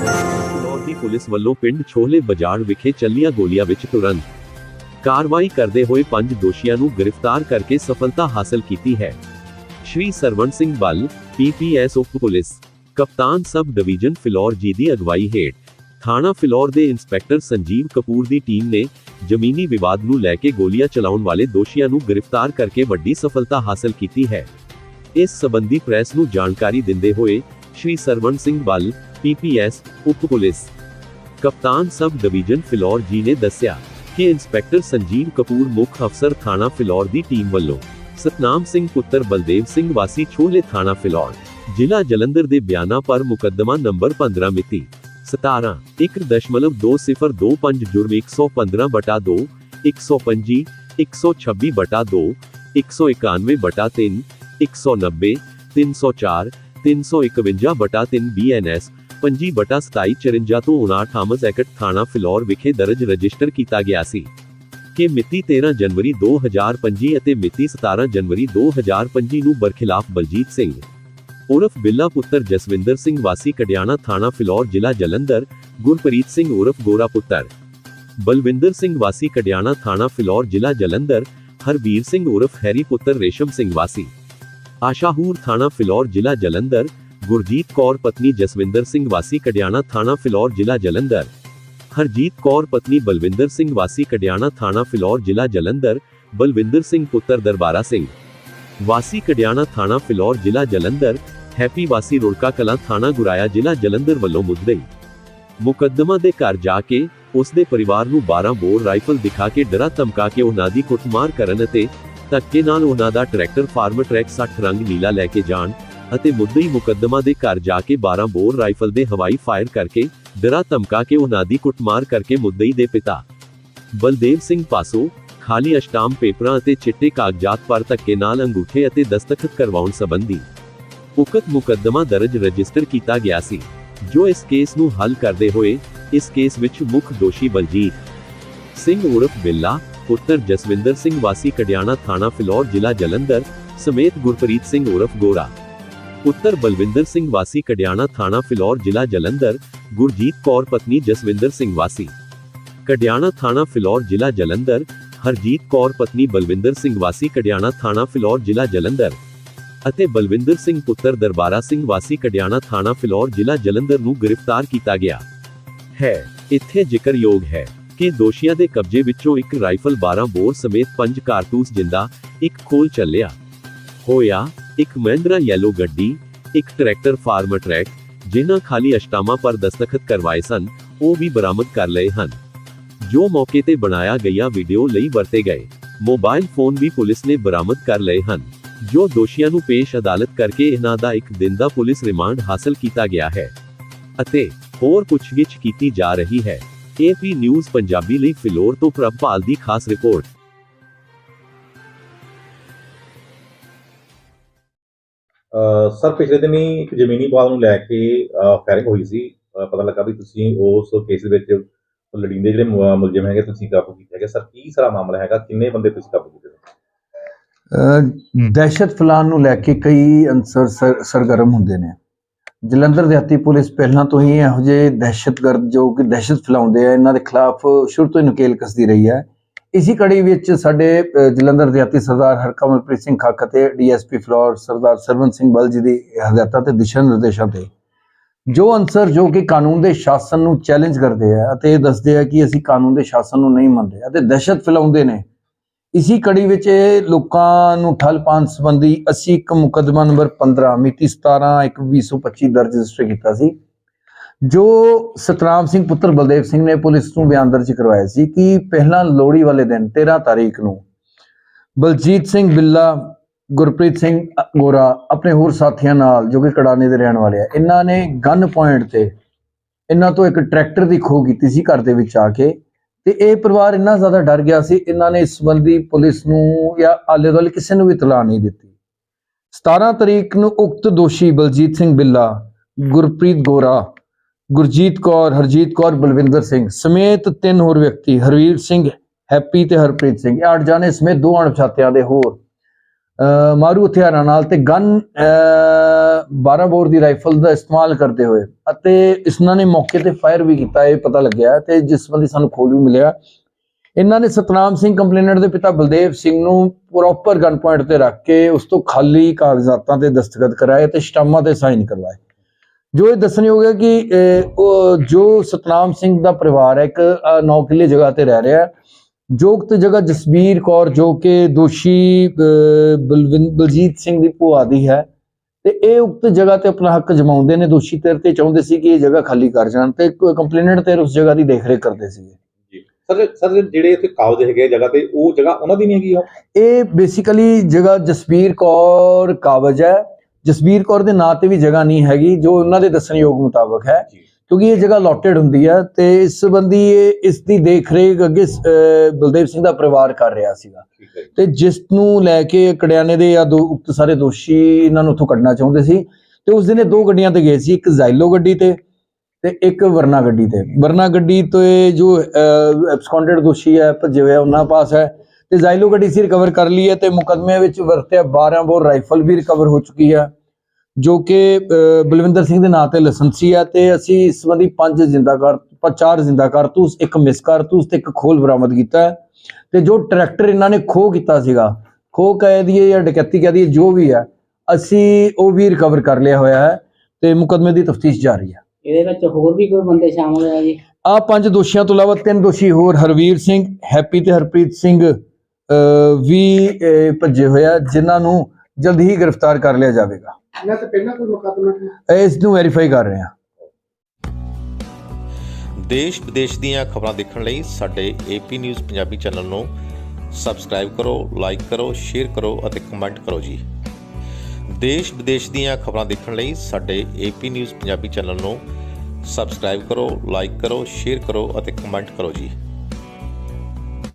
Floor ਦੀ police ਵੱਲੋਂ ਪਿੰਡ ਛੋਲੇ ਬਾਜ਼ਾਰ ਵਿਖੇ ਚੱਲੀਆਂ ਗੋਲੀਆਂ ਵਿੱਚ ਤੁਰੰਤ ਕਾਰਵਾਈ ਕਰਦੇ ਹੋਏ ਪੰਜ ਦੋਸ਼ੀਆਂ ਨੂੰ ਗ੍ਰਿਫਤਾਰ ਕਰਕੇ ਸਫਲਤਾ ਹਾਸਲ ਕੀਤੀ ਹੈ। ਸ਼੍ਰੀ ਸਰਵਣ ਸਿੰਘ ਬੱਲ ਪੀਪੀਐਸ ਉਪ ਪੁਲਿਸ, ਕਪਤਾਨ ਸਬ ਡਿਵੀਜ਼ਨ ਫਿਲੌਰ ਜੀ ਦੀ ਅਗਵਾਈ ਹੇਠ ਥਾਣਾ ਫਿਲੌਰ ਦੇ ਇੰਸਪੈਕਟਰ ਸੰਜੀਵ ਕਪੂਰ ਦੀ ਟੀਮ ਨੇ ਜ਼ਮੀਨੀ ਵਿਵਾਦ ਨੂੰ ਲੈ ਕੇ ਗੋਲੀਆਂ ਚਲਾਉਣ ਵਾਲੇ ਦੋਸ਼ੀਆਂ ਨੂੰ ਗ੍ਰਿਫਤਾਰ ਕਰਕੇ ਵੱਡੀ ਸਫਲਤਾ ਹਾਸਲ ਕੀਤੀ ਹੈ। ਇਸ ਸਬੰਧੀ ਪ੍ਰੈਸ ਨੂੰ ਜਾਣਕਾਰੀ ਦਿੰਦੇ ਹੋਏ ਸ਼੍ਰੀ ਸਰਵਣ ਸਿੰਘ ਬੱਲ ਪੀਪੀਐਸ ਉਪ ਪੁਲਿਸ ਕਪਤਾਨ ਸਬ ਡਿਵੀਜ਼ਨ ਫਿਲੌਰ ਜੀ ਨੇ ਦੱਸਿਆ ਕਿ ਇੰਸਪੈਕਟਰ ਸੰਜੀਵ ਕਪੂਰ ਮੁੱਖ ਅਫਸਰ ਥਾਣਾ ਫਿਲੌਰ ਦੀ ਟੀਮ ਵੱਲੋਂ ਸਤਨਾਮ ਸਿੰਘ ਪੁੱਤਰ ਬਲਦੇਵ ਸਿੰਘ ਵਾਸੀ ਛੋਲੇ ਥਾਣਾ ਫਿਲੌਰ ਜ਼ਿਲ੍ਹਾ ਜਲੰਧਰ ਦੇ ਬਿਆਨਾਂ ਪਰ ਮੁਕੱਦਮਾ ਨੰਬਰ 15 ਮਿਤੀ 17 1.2025 ਜੁਰਮ 115 ਬਟਾ 2 125 126 ਬਟਾ 2 191 ਬਟਾ 3 190 304 351 ਬਟਾ 3 ਬੀਐਨਐਸ 25 ਬਟਾ 27 54 ਤੋਂ 59 ਥਾਮਸ ਐਕਟ ਥਾਣਾ ਫਿਲੌਰ ਵਿਖੇ ਦਰਜ ਰਜਿਸਟਰ ਕੀਤਾ ਗਿਆ ਸੀ ਕਿ ਮਿਤੀ 13 ਜਨਵਰੀ 2025 ਅਤੇ ਮਿਤੀ 17 ਜਨਵਰੀ 2025 ਨੂੰ ਬਰਖਿਲਾਫ ਬਲਜੀਤ ਸਿੰਘ ਉਰਫ ਬਿੱਲਾ ਪੁੱਤਰ ਜਸਵਿੰਦਰ ਸਿੰਘ ਵਾਸੀ ਕਡਿਆਣਾ ਥਾਣਾ ਫਿਲੌਰ ਜ਼ਿਲ੍ਹਾ ਜਲੰਧਰ, ਗੁਰਪ੍ਰੀਤ ਸਿੰਘ ਉਰਫ ਗੋਰਾ ਪੁੱਤਰ ਬਲਵਿੰਦਰ ਸਿੰਘ ਵਾਸੀ ਕਡਿਆਣਾ ਥਾਣਾ ਫਿਲੌਰ ਜ਼ਿਲ੍ਹਾ ਜਲੰਧਰ, ਹਰਬੀਰ ਸਿੰਘ ਉਰਫ ਹੈਰੀ ਪੁੱਤਰ ਰੇਸ਼ਮ ਸਿੰਘ ਵਾਸੀ ਆਸ਼ਾਹੂਰ ਥਾਣਾ ਫਿਲੌਰ ਜ਼ਿਲ੍ਹਾ ਜਲੰਧਰ ਗੁਰਜੀਤ ਕੌਰ, ਪਤਨੀ ਜਸਵਿੰਦਰ ਸਿੰਘ ਵਾਸੀ, ਕਡਿਆਣਾ ਥਾਣਾ ਫਿਲੌਰ, ਜ਼ਿਲ੍ਹਾ ਜਲੰਧਰ। ਹਰਜੀਤ ਕੌਰ, ਪਤਨੀ ਬਲਵਿੰਦਰ ਸਿੰਘ ਵਾਸੀ, ਕਡਿਆਣਾ ਥਾਣਾ ਫਿਲੌਰ, ਜ਼ਿਲ੍ਹਾ ਜਲੰਧਰ। ਬਲਵਿੰਦਰ ਸਿੰਘ, ਪੁੱਤਰ ਦਰਬਾਰਾ ਸਿੰਘ। ਵਾਸੀ, ਕਡਿਆਣਾ ਥਾਣਾ ਫਿਲੌਰ, ਜ਼ਿਲ੍ਹਾ ਜਲੰਧਰ। ਹੈਪੀ ਵਾਸੀ, ਰੁੜਕਾ ਕਲਾਂ ਥਾਣਾ ਗੁਰਾਇਆ, ਜ਼ਿਲ੍ਹਾ ਜਲੰਧਰ ਵੱਲੋਂ ਮੁੱਦਈ ਮੁਕੱਦਮਾ ਦੇ ਘਰ ਜਾ ਕੇ ਉਸ ਦੇ ਪਰਿਵਾਰ ਨੂੰ 12 ਬੋਰ ਰਾਈਫਲ ਦਿਖਾ ਕੇ ਡਰਾ ਧਮਕਾ ਕੇ ਉਹਨਾਂ ਦੀ ਕੁੱਟਮਾਰ ਕਰਨ ਅਤੇ ਧੱਕੇ ਨਾਲ ਉਹਨਾਂ ਦਾ ਟਰੈਕਟਰ, ਫਾਰਮ ਟਰੈਕ 60 ਰੰਗ ਨੀਲਾ ਲੈ ਕੇ ਜਾਣ। ਅਤੇ ਮੁੱਦਈ ਮੁਕੱਦਮਾ ਦੇ ਘਰ ਜਾ ਕੇ 12 ਬੋਰ ਰਾਈਫਲ ਦੇ ਹਵਾਈ ਫਾਇਰ ਕਰਕੇ ਡਰਾ ਧਮਕਾ ਕੇ ਉਹਨਾਂ ਦੀ ਕੁੱਟਮਾਰ ਕਰਕੇ ਮੁੱਦਈ ਦੇ ਪਿਤਾ ਬਲਦੇਵ ਸਿੰਘ ਪਾਸੋਂ, ਖਾਲੀ ਅਸ਼ਟਾਮ ਪੇਪਰਾਂ ਅਤੇ ਚਿੱਟੇ ਕਾਗਜ਼ਾਤ ਪਰ ਧੱਕੇ ਨਾਲ ਅੰਗੂਠੇ ਅਤੇ ਦਸਤਖਤ ਕਰਵਾਉਣ ਸੰਬੰਧੀ ਉਕਤ ਮੁਕੱਦਮਾ ਦਰਜ ਰਜਿਸਟਰ ਕੀਤਾ ਗਿਆ ਸੀ, ਜੋ ਇਸ ਕੇਸ ਨੂੰ ਹੱਲ ਕਰਦੇ ਹੋਏ ਇਸ ਕੇਸ ਵਿੱਚ ਮੁੱਖ ਦੋਸ਼ੀ ਬਲਜੀਤ ਸਿੰਘ ਉਰਫ ਬਿੱਲਾ, ਪੁੱਤਰ ਜਸਵਿੰਦਰ ਸਿੰਘ ਵਾਸੀ ਕਡਿਆਣਾ ਥਾਣਾ ਫਿਲੌਰ ਜ਼ਿਲ੍ਹਾ ਜਲੰਧਰ, ਸਮੇਤ ਗੁਰਪ੍ਰੀਤ ਸਿੰਘ ਉਰਫ ਗੋਰਾ। ਪੁੱਤਰ ਬਲਵਿੰਦਰ ਸਿੰਘ ਵਾਸੀ, ਕਡਿਆਣਾ ਥਾਣਾ ਫਿਲੌਰ, ਜ਼ਿਲ੍ਹਾ ਜਲੰਧਰ, ਗੁਰਜੀਤ ਕੌਰ, ਪਤਨੀ ਜਸਵਿੰਦਰ ਸਿੰਘ ਵਾਸੀ। ਕਡਿਆਣਾ ਥਾਣਾ ਫਿਲੌਰ, ਜ਼ਿਲ੍ਹਾ ਜਲੰਧਰ, ਹਰਜੀਤ ਕੌਰ, ਪਤਨੀ ਬਲਵਿੰਦਰ ਸਿੰਘ ਵਾਸੀ, ਕਡਿਆਣਾ ਥਾਣਾ ਫਿਲੌਰ, ਜ਼ਿਲ੍ਹਾ ਜਲੰਧਰ ਅਤੇ ਬਲਵਿੰਦਰ ਸਿੰਘ ਪੁੱਤਰ ਦਰਬਾਰਾ ਸਿੰਘ ਵਾਸੀ, ਕਡਿਆਣਾ ਥਾਣਾ ਫਿਲੌਰ, ਜ਼ਿਲ੍ਹਾ ਜਲੰਧਰ ਨੂੰ ਗ੍ਰਿਫਤਾਰ ਕੀਤਾ ਗਿਆ। ਹੈ। ਇੱਥੇ ਜ਼ਿਕਰਯੋਗ ਹੈ ਕਿ ਦੋਸ਼ੀਆਂ ਦੇ ਕਬਜ਼ੇ ਵਿੱਚੋਂ ਇੱਕ ਰਾਈਫਲ 12 ਬੋਰ ਸਮੇਤ ਪੰਜ ਕਾਰਤੂਸ ਜਿੰਦਾ ਇੱਕ ਖੋਲ ਚੱਲਿਆ। ਹੋਇਆ ਇੱਕ ਮਹਿੰਦਰਾ ਯੈਲੋ ਗੱਡੀ, ਇੱਕ ਟਰੈਕਟਰ ਫਾਰਮ ਟਰੈਕ, ਜਿਨ੍ਹਾਂ ਖਾਲੀ ਅਸ਼ਟਾਮਾਂ ਪਰ ਦਸਤਖਤ ਕਰਵਾਏ ਸਨ, ਉਹ ਵੀ ਬਰਾਮਦ ਕਰ ਲਏ ਹਨ। ਜੋ ਮੌਕੇ ਤੇ ਬਣਾਇਆ ਗਿਆ ਵੀਡੀਓ ਲਈ ਵਰਤੇ ਗਏ। ਮੋਬਾਈਲ ਫੋਨ ਵੀ ਪੁਲਿਸ ਨੇ ਬਰਾਮਦ ਕਰ ਲਏ ਹਨ। ਜੋ ਦੋਸ਼ੀਆਂ ਨੂੰ ਪੇਸ਼ ਅਦਾਲਤ ਕਰਕੇ ਇਹਨਾਂ ਦਾ ਇੱਕ ਦਿਨ ਦਾ ਪੁਲਿਸ ਰਿਮਾਂਡ ਹਾਸਲ ਕੀਤਾ ਗਿਆ ਹੈ। ਅਤੇ ਹੋਰ ਪੁੱਛਗਿੱਛ ਕੀਤੀ ਜਾ ਰਹੀ ਹੈ। ਏਪੀ ਨਿਊਜ਼ ਪੰਜਾਬੀ ਲਈ ਫਿਲੌਰ ਤੋਂ ਪ੍ਰਭਪਾਲ ਦੀ ਖਾਸ ਰਿਪੋਰਟ। ਸਰ, ਪਿਛਲੇ ਦਿਨੀ ਇੱਕ ਜ਼ਮੀਨੀ ਵਿਵਾਦ ਨੂੰ ਲੈ ਕੇ ਫਾਇਰਿੰਗ ਹੋਈ ਸੀ। ਅਹ, ਪਤਾ ਲੱਗਾ ਵੀ ਤੁਸੀਂ ਉਸ ਕੇਸ ਦੇ ਵਿੱਚ ਲੜਿੰਦੇ ਜਿਹੜੇ ਮੁ- ਮੁਲਜ਼ਮ ਹੈਗੇ, ਤੁਸੀਂ ਕਾਬੂ ਕੀਤੇ ਹੈਗੇ। ਸਰ, ਕੀ ਸਾਰਾ ਮਾਮਲਾ ਹੈਗਾ? ਕਿੰਨੇ ਬੰਦੇ ਤੁਸੀਂ ਕਾਬੂ ਕੀਤੇ? ਅਹ, ਦਹਿਸ਼ਤ ਫੈਲਾਉਣ ਨੂੰ ਲੈ ਕੇ ਕਈ ਅੰਸਰ ਸਰ- ਸਰਗਰਮ ਹੁੰਦੇ ਨੇ। ਜਲੰਧਰ ਦਿਹਾਤੀ ਪੁਲਿਸ ਪਹਿਲਾਂ ਤੋਂ ਹੀ ਇਹੋ ਜਿਹੇ ਦਹਿਸ਼ਤਗਰਦ ਜੋ ਕਿ ਦਹਿਸ਼ਤ ਫੈਲਾਉਂਦੇ ਆ, ਇਹਨਾਂ ਦੇ ਖਿਲਾਫ ਸ਼ੁਰੂ ਤੋਂ ਹੀ ਨਕੇਲ ਕਸਦੀ ਰਹੀ ਹੈ। ਇਸੀ ਕੜੀ ਵਿੱਚ ਸਾਡੇ ਜਲੰਧਰ ਦਿਹਾਤੀ ਸਰਦਾਰ ਹਰਕਮਲਪ੍ਰੀਤ ਸਿੰਘ ਖੱਕ ਅਤੇ ਡੀਐਸਪੀ ਫਲੋਰ ਸਰਦਾਰ ਸਰਵਨ ਸਿੰਘ ਬਲ ਜੀ ਦੀ ਹਦਾਇਤਾਂ ਤੇ ਦਿਸ਼ਾ ਨਿਰਦੇਸ਼ਾਂ ਤੇ। ਜੋ ਅਨਸਰ ਜੋ ਕਿ ਕਾਨੂੰਨ ਦੇ ਸ਼ਾਸਨ ਨੂੰ ਚੈਲੰਜ ਕਰਦੇ ਆ ਅਤੇ ਇਹ ਦੱਸਦੇ ਆ ਕਿ ਅਸੀਂ ਕਾਨੂੰਨ ਦੇ ਸ਼ਾਸਨ ਨੂੰ ਨਹੀਂ ਮੰਨਦੇ ਅਤੇ ਦਹਿਸ਼ਤ ਫੈਲਾਉਂਦੇ ਨੇ, ਇਸੀ ਕੜੀ ਵਿੱਚ ਇਹ ਲੋਕਾਂ ਨੂੰ ਠੱਲ ਪਾਉਣ ਸੰਬੰਧੀ ਅਸੀਂ ਇੱਕ ਮੁਕੱਦਮਾ ਨੰਬਰ 15 ਮਿਤੀ 17 1 2025 ਦਰਜ ਰਜਿਸਟਰ ਕੀਤਾ ਸੀ। ਜੋ ਸਤਨਾਮ ਸਿੰਘ ਪੁੱਤਰ ਬਲਦੇਵ ਸਿੰਘ ਨੇ ਪੁਲਿਸ ਨੂੰ ਬਿਆਨ ਦਰਜ ਕਰਵਾਇਆ ਸੀ ਕਿ ਪਹਿਲਾਂ ਲੋਹੜੀ ਵਾਲੇ ਦਿਨ 13 ਤਾਰੀਖ ਨੂੰ ਬਲਜੀਤ ਸਿੰਘ ਬਿੱਲਾ, ਗੁਰਪ੍ਰੀਤ ਸਿੰਘ ਗੋਰਾ ਆਪਣੇ ਹੋਰ ਸਾਥੀਆਂ ਨਾਲ, ਜੋ ਕਿ ਕੜਾਨੇ ਦੇ ਰਹਿਣ ਵਾਲੇ ਆ, ਇਹਨਾਂ ਨੇ ਗਨ ਪੁਆਇੰਟ ਤੇ ਇਹਨਾਂ ਤੋਂ ਇੱਕ ਟਰੈਕਟਰ ਦੀ ਖੋਹ ਕੀਤੀ ਸੀ ਘਰ ਦੇ ਵਿੱਚ ਆ ਕੇ ਤੇ ਇਹ ਪਰਿਵਾਰ ਇੰਨਾ ਜ਼ਿਆਦਾ ਡਰ ਗਿਆ ਸੀ, ਇਹਨਾਂ ਨੇ ਇਸ ਸੰਬੰਧੀ ਪੁਲਿਸ ਨੂੰ ਜਾਂ ਆਲੇ ਦੁਆਲੇ ਕਿਸੇ ਨੂੰ ਵੀ ਇਤਲਾਹ ਨਹੀਂ ਦਿੱਤੀ। 17 ਤਰੀਕ ਨੂੰ ਉਕਤ ਦੋਸ਼ੀ ਬਲਜੀਤ ਸਿੰਘ ਬਿੱਲਾ, ਗੁਰਪ੍ਰੀਤ ਗੋਰਾ ਗੁਰਜੀਤ ਕੌਰ, ਹਰਜੀਤ ਕੌਰ, ਬਲਵਿੰਦਰ ਸਿੰਘ ਸਮੇਤ ਤਿੰਨ ਹੋਰ ਵਿਅਕਤੀ, ਹਰਵੀਰ ਸਿੰਘ, ਹੈਪੀ ਤੇ ਹਰਪ੍ਰੀਤ ਸਿੰਘ। ਇਹ ਅੱਠ ਜਾਣੇ ਸਮੇਤ ਦੋ ਅਣਪਛਾਤਿਆਂ ਦੇ ਹੋਰ। ਮਾਰੂ ਹਥਿਆਰਾਂ ਨਾਲ ਤੇ ਗਨ 12 ਬੋਰ ਦੀ ਰਾਈਫਲ ਦਾ ਇਸਤੇਮਾਲ ਕਰਦੇ ਹੋਏ ਅਤੇ ਇਸਨਾਂ ਨੇ ਮੌਕੇ ਤੇ ਫਾਇਰ ਵੀ ਕੀਤਾ, ਇਹ ਪਤਾ ਲੱਗਿਆ ਤੇ ਜਿਸ ਸੰਬੰਧੀ ਸਾਨੂੰ ਖੋਲ ਵੀ ਮਿਲਿਆ। ਇਹਨਾਂ ਨੇ ਸਤਨਾਮ ਸਿੰਘ ਕੰਪਲੇਨਰ ਦੇ ਪਿਤਾ ਬਲਦੇਵ ਸਿੰਘ ਨੂੰ ਪ੍ਰੋਪਰ ਗਨ ਪੁਆਇੰਟ ਤੇ ਰੱਖ ਕੇ ਉਸ ਤੋਂ ਖਾਲੀ ਕਾਗਜ਼ਾਤਾਂ ਤੇ ਦਸਤਖਤ ਕਰਾਏ ਤੇ ਸਟਾਮਾਂ ਤੇ ਸਾਈਨ ਕਰਵਾਏ। ਜੋ ਇਹ ਦੱਸਣਯੋਗ ਹੈ ਕਿ ਉਹ ਜੋ ਸਤਨਾਮ ਸਿੰਘ ਦਾ ਪਰਿਵਾਰ ਹੈ ਇੱਕ 9 ਕਿੱਲੇ ਜਗ੍ਹਾ ਤੇ ਰਹਿ ਰਿਹਾ ਹੈ। ਜੋ ਉਕਤ ਜਗ੍ਹਾ ਜਸਬੀਰ ਕੌਰ ਜੋ ਕਿ ਦੋਸ਼ੀ ਬਲਜੀਤ ਸਿੰਘ ਦੀ ਭੂਆ ਦੀ ਹੈ ਤੇ ਇਹ ਉਕਤ ਜਗ੍ਹਾ ਤੇ ਆਪਣਾ ਹੱਕ ਜਮਾਉਂਦੇ ਨੇ। ਦੋਸ਼ੀ ਤੇਰ ਤੇ ਚਾਹੁੰਦੇ ਸੀ ਕਿ ਇਹ ਜਗ੍ਹਾ ਖਾਲੀ ਕਰ ਜਾਣ ਤੇ ਕੰਪਲੇਨੈਂਟ ਤੇ ਉਸ ਜਗ੍ਹਾ ਦੀ ਦੇਖਰੇਖ ਕਰਦੇ ਜੀ। ਸਰ ਸਰ ਜਿਹੜੇ ਇੱਥੇ ਕਾਬਜ਼ ਹੈਗੇ ਜਗ੍ਹਾ ਤੇ ਉਹ ਜਗ੍ਹਾ ਉਹਨਾਂ ਦੀ ਨਹੀਂ ਹੈਗੀ ਇਹ ਬੇਸਿਕਲੀ ਜਗ੍ਹਾ ਜਸਬੀਰ ਕੌਰ ਕਾਬਜ ਹੈ। ਜਸਬੀਰ ਕੌਰ ਦੇ ਨਾਂ ਤੇ ਵੀ ਜਗ੍ਹਾ ਨਹੀਂ ਹੈਗੀ ਜੋ ਉਹਨਾਂ ਦੇ ਦੱਸਣਯੋਗ ਮੁਤਾਬਕ ਹੈ ਕਿਉਂਕਿ ਇਹ ਜਗ੍ਹਾ ਲੋਟਡ ਹੁੰਦੀ ਹੈ ਤੇ ਇਸ ਸੰਬੰਧੀ ਇਹ ਇਸ ਦੀ ਦੇਖਰੇਖ ਅੱਗੇ ਬਲਦੇਵ ਸਿੰਘ ਦਾ ਪਰਿਵਾਰ ਕਰ ਰਿਹਾ ਸੀਗਾ। ਤੇ ਜਿਸ ਨੂੰ ਲੈ ਕੇ ਕੜਿਆਨੇ ਦੇ ਜਾਂ ਦੋ ਉਕਤ ਸਾਰੇ ਦੋਸ਼ੀ ਇਹਨਾਂ ਨੂੰ ਉੱਥੋਂ ਕੱਢਣਾ ਚਾਹੁੰਦੇ ਸੀ ਤੇ ਉਸ ਦਿਨ ਇਹ ਦੋ ਗੱਡੀਆਂ ਤੇ ਗਏ ਸੀ ਇੱਕ ਜ਼ਾਈਲੋ ਗੱਡੀ ਤੇ ਤੇ ਇੱਕ ਵਰਨਾ ਗੱਡੀ ਤੇ। ਵਰਨਾ ਗੱਡੀ ਤੇ ਜੋ ਐਬਸਕੌਂਡਡ ਦੋਸ਼ੀ ਹੈ ਭੱਜੇ ਹੋਏ ਆ, ਉਹਨਾਂ ਪਾਸ ਹੈ। ਤੇ ਜ਼ਾਈਲੋ ਗੱਡੀ ਸੀ ਰਿਕਵਰ ਕਰ ਲਈ ਹੈ ਤੇ ਮੁਕਦਮੇ ਵਿੱਚ ਵਰਤਿਆ 12 ਬੋਰ ਰਾਈਫਲ ਵੀ ਰਿਕਵਰ ਹੋ ਚੁੱਕੀ ਹੈ ਜੋ ਕਿ ਬਲਵਿੰਦਰ ਸਿੰਘ ਦੇ ਨਾਂ ਤੇ ਲਾਇਸੈਂਸੀ ਹੈ ਤੇ ਅਸੀਂ ਇਸ ਸੰਬੰਧੀ ਪੰਜ ਜ਼ਿੰਦਾ ਕਾਰ ਚਾਰ ਜ਼ਿੰਦਾ ਕਾਰਤੂਸ ਇੱਕ ਮਿਸ ਕਾਰਤੂਸ ਤੇ ਇੱਕ ਖੋਲ ਬਰਾਮਦ ਕੀਤਾ ਹੈ ਤੇ ਜੋ ਟਰੈਕਟਰ ਇਹਨਾਂ ਨੇ ਖੋਹ ਕੀਤਾ ਸੀਗਾ ਖੋਹ ਕਹਿ ਦਈਏ ਜਾਂ ਡਕੈਤੀ ਕਹਿ ਦਈਏ ਜੋ ਵੀ ਹੈ ਅਸੀਂ ਉਹ ਵੀ ਰਿਕਵਰ ਕਰ ਲਿਆ ਹੋਇਆ ਹੈ ਤੇ ਮੁਕਦਮੇ ਦੀ ਤਫਤੀਸ਼ ਜਾਰੀ ਹੈ। ਇਹਦੇ ਵਿੱਚ ਹੋਰ ਵੀ ਕੋਈ ਬੰਦੇ ਸ਼ਾਮਲ ਹੈ ਜੀ? ਆ ਪੰਜ ਦੋਸ਼ੀਆਂ ਤੋਂ ਇਲਾਵਾ ਤਿੰਨ ਦੋਸ਼ੀ ਹੋਰ ਹਰਵੀਰ ਸਿੰਘ ਹੈਪੀ ਤੇ ਹਰਪ੍ਰੀਤ ਸਿੰਘ। ਵੀ ਭੱਜੇ ਹੋਇਆ ਜਿਨ੍ਹਾਂ ਨੂੰ ਜਲਦ ਹੀ ਗ੍ਰਿਫਤਾਰ ਕਰ ਲਿਆ ਜਾਵੇਗਾ। ਇਹਨਾਂ ਤੇ ਪਹਿਲਾਂ ਕੋਈ ਮੁਕੱਦਮਾ ਇਸ ਨੂੰ ਵੈਰੀਫਾਈ ਕਰ ਰਹੇ ਹਾਂ ਦੇਸ਼ ਵਿਦੇਸ਼ ਦੀਆਂ ਖਬਰਾਂ ਦੇਖਣ ਲਈ ਸਾਡੇ ਏਪੀ ਨਿਊਜ਼ ਪੰਜਾਬੀ ਚੈਨਲ ਨੂੰ ਸਬਸਕ੍ਰਾਈਬ ਕਰੋ ਲਾਈਕ ਕਰੋ ਸ਼ੇਅਰ ਕਰੋ ਅਤੇ ਕਮੈਂਟ ਕਰੋ ਜੀ। ਦੇਸ਼ ਵਿਦੇਸ਼ ਦੀਆਂ ਖਬਰਾਂ ਦੇਖਣ ਲਈ ਸਾਡੇ ਏਪੀ ਨਿਊਜ਼ ਪੰਜਾਬੀ ਚੈਨਲ ਨੂੰ ਸਬਸਕ੍ਰਾਈਬ ਕਰੋ ਲਾਈਕ ਕਰੋ ਸ਼ੇਅਰ ਕਰੋ ਅਤੇ ਕਮੈਂਟ ਕਰੋ ਜੀ।